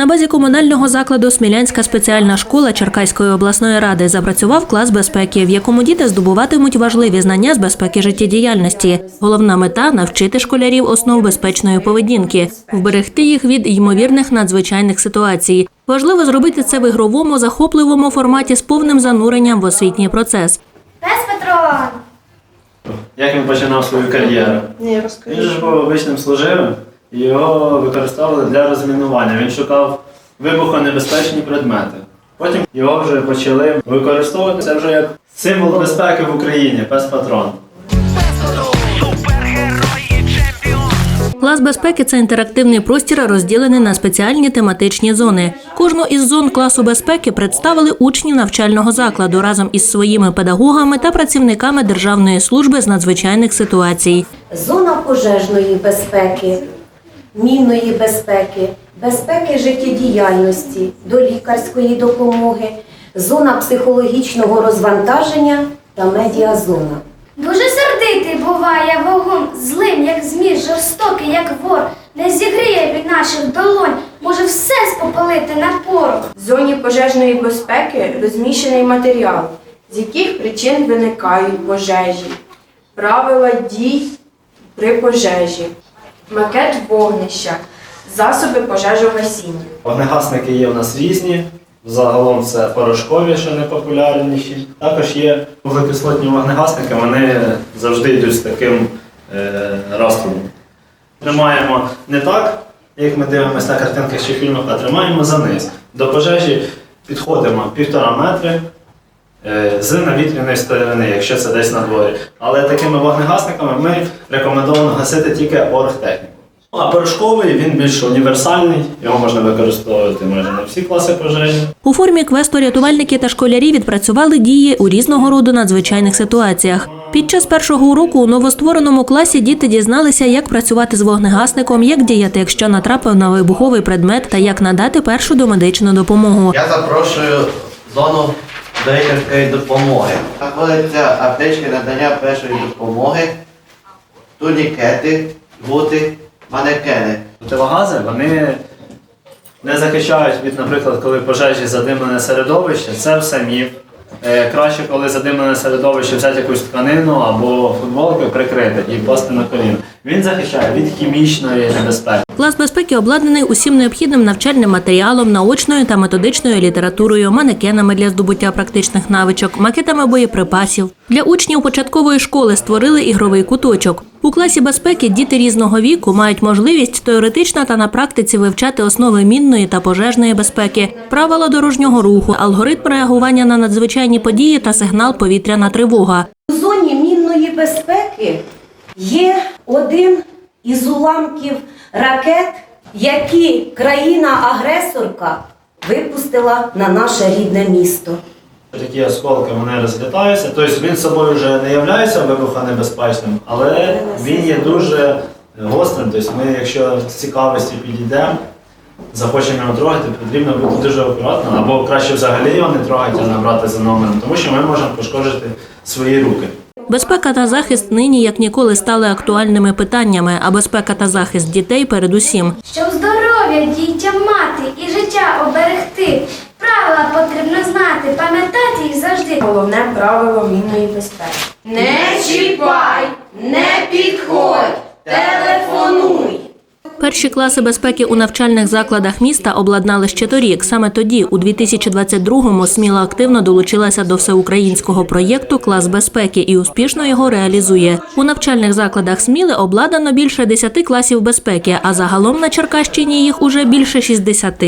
На базі комунального закладу Смілянська спеціальна школа Черкаської обласної ради запрацював клас безпеки, в якому діти здобуватимуть важливі знання з безпеки життєдіяльності. Головна мета навчити школярів основ безпечної поведінки, вберегти їх від ймовірних надзвичайних ситуацій. Важливо зробити це в ігровому, захопливому форматі з повним зануренням в освітній процес. Пес Патрон! Як він починав свою кар'єру? Ні, Він розкажи. же ж був обичним служивим, його використовували для розмінування. Він шукав вибухонебезпечні предмети. Потім його вже почали використовувати це вже як символ безпеки в Україні, пес патрон. Клас безпеки це інтерактивний простір, розділений на спеціальні тематичні зони. Кожну із зон класу безпеки представили учні навчального закладу разом із своїми педагогами та працівниками Державної служби з надзвичайних ситуацій. зона пожежної безпеки, мінної безпеки, безпеки життєдіяльності, до лікарської допомоги, зона психологічного розвантаження та медіазона. Дуже сердитий буває вогонь, злим, як змій, жорстокий, як вор, не зігріє від наших долонь, може все спопалити на порох. В зоні пожежної безпеки розміщений матеріал, з яких причин виникають пожежі, правила дій при пожежі, макет вогнища, засоби пожежогасіння. Вогнегасники є у нас різні. Загалом це порошкові, що найпопулярніші. Також є вуглекислотні вогнегасники, вони завжди йдуть з таким е, розкладом. Тримаємо не так, як ми дивимося на картинках чи фільмах, а тримаємо за низ. До пожежі підходимо півтора метри з навітряної сторони, якщо це десь на дворі. Але такими вогнегасниками ми рекомендовано гасити тільки оргтехніку. А порошковий він більш універсальний, його можна використовувати майже на всі класи пожежі. У формі квесту рятувальники та школярі відпрацювали дії у різного роду надзвичайних ситуаціях. Під час першого уроку у новоствореному класі діти дізналися, як працювати з вогнегасником, як діяти, якщо натрапив на вибуховий предмет, та як надати першу домедичну допомогу. Я запрошую зону лікарської допомоги. Знаходяться аптечки надання першої допомоги, турнікети, гути, манекени. Противогази вони не захищають від, наприклад, коли пожежі задимлене середовище, це все міф. Е, Краще, коли задимлене середовище, взяти якусь тканину або футболку прикрити і впасти на коліно. Він захищає від хімічної небезпеки. Клас безпеки обладнаний усім необхідним навчальним матеріалом, наочною та методичною літературою, манекенами для здобуття практичних навичок, макетами боєприпасів. Для учнів початкової школи створили ігровий куточок. У класі безпеки діти різного віку мають можливість теоретично та на практиці вивчати основи мінної та пожежної безпеки, правила дорожнього руху, алгоритм реагування на надзвичайні події та сигнал повітряна тривога. У зоні мінної безпеки є один із уламків ракет, які країна-агресорка випустила на наше рідне місто. Такі осколки вони розлітаються. Тобто він собою вже не є вибухонебезпечним, але він є дуже гострим. Тобто ми, якщо з цікавості підійдемо, захочемо його трогати, потрібно бути дуже акуратно, або краще взагалі його не трогати, а набрати за номером, тому що ми можемо пошкодити свої руки. Безпека та захист нині як ніколи стали актуальними питаннями, а безпека та захист дітей передусім. Щоб здоров'я дітям мати і життя оберегти. Правила потрібно знати, пам'ятати їх завжди. Головне правило мінної безпеки. Не чіпай, не підходь, телефонуй. Перші класи безпеки у навчальних закладах міста обладнали ще торік. Саме тоді, у 2022-му, Сміла активно долучилася до всеукраїнського проєкту Клас безпеки і успішно його реалізує. У навчальних закладах Сміли обладнано більше 10 класів безпеки, а загалом на Черкащині їх уже більше 60.